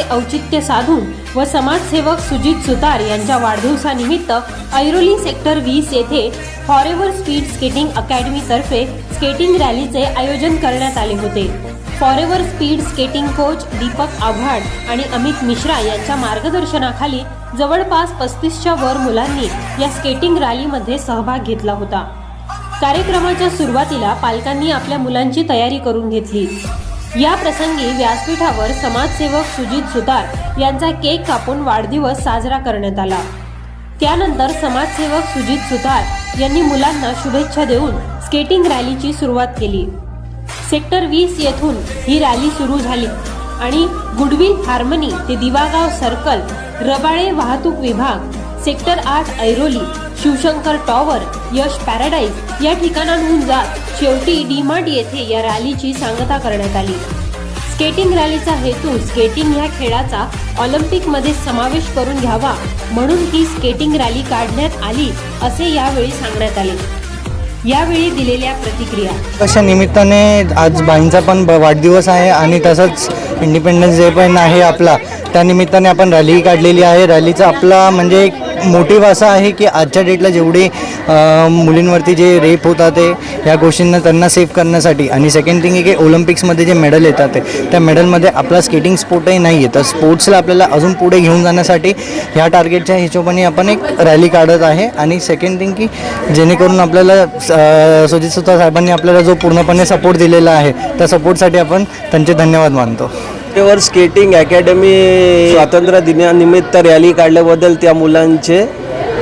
औचित्य साधून व समाजसेवक सुजित सुतार यांच्या वाढदिवसानिमित्त ऐरोली सेक्टर वीस येथे फॉरेवर स्पीड स्केटिंग अकॅडमीतर्फे स्केटिंग रॅलीचे आयोजन करण्यात आले होते. Forever Speed Skating coach Deepak Avhad आणि अमित मिश्रा यांच्या मार्गदर्शनाखाली जवळपास पस्तीसच्या वर मुलांनी या स्केटिंग रॅलीमध्ये सहभाग घेतला होता. कार्यक्रमाच्या सुरुवातीला पालकांनी आपल्या मुलांची तयारी करून घेतली. या प्रसंगी व्यासपीठावर समाजसेवक सुजित सुतार यांचा केक कापून वाढदिवस साजरा करण्यात आला. त्यानंतर समाजसेवक सुजित सुतार यांनी मुलांना शुभेच्छा देऊन स्केटिंग रॅलीची सुरुवात केली. सेक्टर वीस येथून ही रॅली सुरू झाली आणि गुडविल हार्मनी ते दिवागाव सर्कल रबाळे वाहतूक विभाग सेक्टर आठ ऐरोली शिवशंकर टॉवर यश पॅराडाईज या ठिकाणांहून जात शेवटी डीमार्ट येथे या रॅलीची सांगता करण्यात आली. स्केटिंग रॅलीचा हेतू स्केटिंग ह्या खेळाचा ऑलिम्पिकमध्ये समावेश करून घ्यावा म्हणून ही स्केटिंग रॅली काढण्यात आली असे यावेळी सांगण्यात आले. यावेळी दिलेल्या प्रतिक्रिया. अशा निमित्ताने आज बाईंचा पण ब- वाढदिवस आहे आणि तसंच इंडिपेंडन्स डे पण आहे आपला. त्या निमित्ताने आपण रॅली काढलेली आहे. रॅलीचा आपला म्हणजे मोटिव्ह असा आहे की आजच्या डेटला जेवढे मुलींवरती जे रेप होतात ते ह्या गोष्टींना त्यांना सेव्ह करण्यासाठी. आणि सेकंड थिंग आहे की ओलिम्पिक्समध्ये जे मेडल येतात ते त्या मेडलमध्ये आपला स्केटिंग स्पोर्टही नाही आहे तर स्पोर्ट्सला आपल्याला अजून पुढे घेऊन जाण्यासाठी ह्या टार्गेटच्या हिशोबाने आपण एक रॅली काढत आहे. आणि सेकंड थिंग की जेणेकरून आपल्याला सुजित सुतार साहेबांनी आपल्याला जो पूर्णपणे सपोर्ट दिलेला आहे त्या सपोर्टसाठी आपण त्यांचे धन्यवाद मानतो. वर स्केटिंग अकॅडमी स्वातंत्र्य दिनानिमित्त रॅली काढल्याबद्दल त्या मुलांचे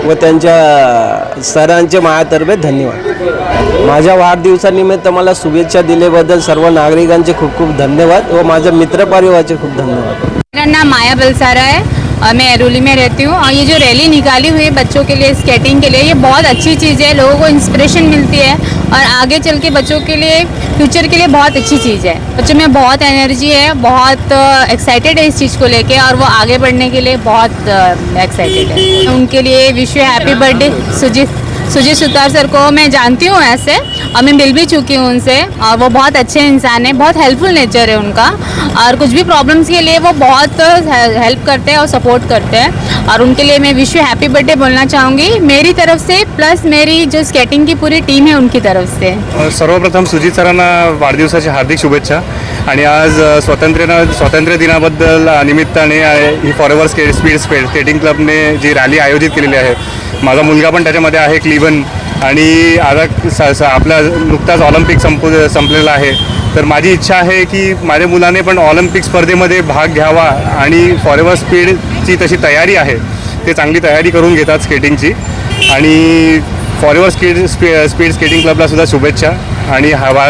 व त्यांच्या सरांचे माझ्यातर्फे धन्यवाद. माझ्या वाढदिवसानिमित्त मला शुभेच्छा दिल्याबद्दल सर्व नागरिकांचे खूप खूप धन्यवाद व माझ्या मित्रपरिवाराचे खूप धन्यवाद. मेरा माया बलसारा आहे. और मैं एरोली में रहती हूँ और ये जो रैली निकाली हुई है बच्चों के लिए स्केटिंग के लिए, ये बहुत अच्छी चीज़ है। लोगों को इंस्पिरेशन मिलती है और आगे चल के बच्चों के लिए फ्यूचर के लिए बहुत अच्छी चीज़ है। बच्चों में बहुत एनर्जी है, बहुत एक्साइटेड है इस चीज़ को लेके और वो आगे बढ़ने के लिए बहुत एक्साइटेड है। उनके लिए wish you happy birthday Sujit Sujit Sutar sir को मैं जानती हूँ ऐसे। और मैं मिल भी चुकी हूँ उनसे। और वो बहुत अच्छे इंसान है बहुत हेल्पफुल नेचर है उनका। और कुछ भी प्रॉब्लम्स के लिए वो बहुत हेल्प करते हैं और सपोर्ट करते हैं। और उनके लिए मैं विश यू हैप्पी बर्थडे बोलना चाहूँगी। मेरी तरफ से प्लस मेरी जो स्केटिंग की पूरी टीम है उनकी तरफ से। सर्वप्रथम सुजित सरांना वाढदिवसाच्या हार्दिक शुभेच्छा. आणि आज स्वातंत्र्य स्वातंत्र्य दिनाबद्दल निमित्ताने ही Forever skate speed Speed Skating क्लबने जी रॅली आयोजित केलेली आहे माझा मुलगा पण त्याच्यामध्ये आहे क्लिवन आणि आता स स आपला नुकताच ऑलिम्पिक संपू संपलेला आहे. तर माझी इच्छा आहे की माझ्या मुलाने पण ऑलिम्पिक स्पर्धेमध्ये भाग घ्यावा आणि फॉरेवर स्पीडची तशी तयारी आहे. ते चांगली तयारी करून घेतात स्केटिंगची आणि फॉरेवर स्पीड स्पी स्पीड स्केटिंग क्लबला सुद्धा शुभेच्छा आणि हवा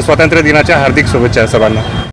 स्वातंत्र्य दिनाच्या हार्दिक शुभेच्छा सर्वांना.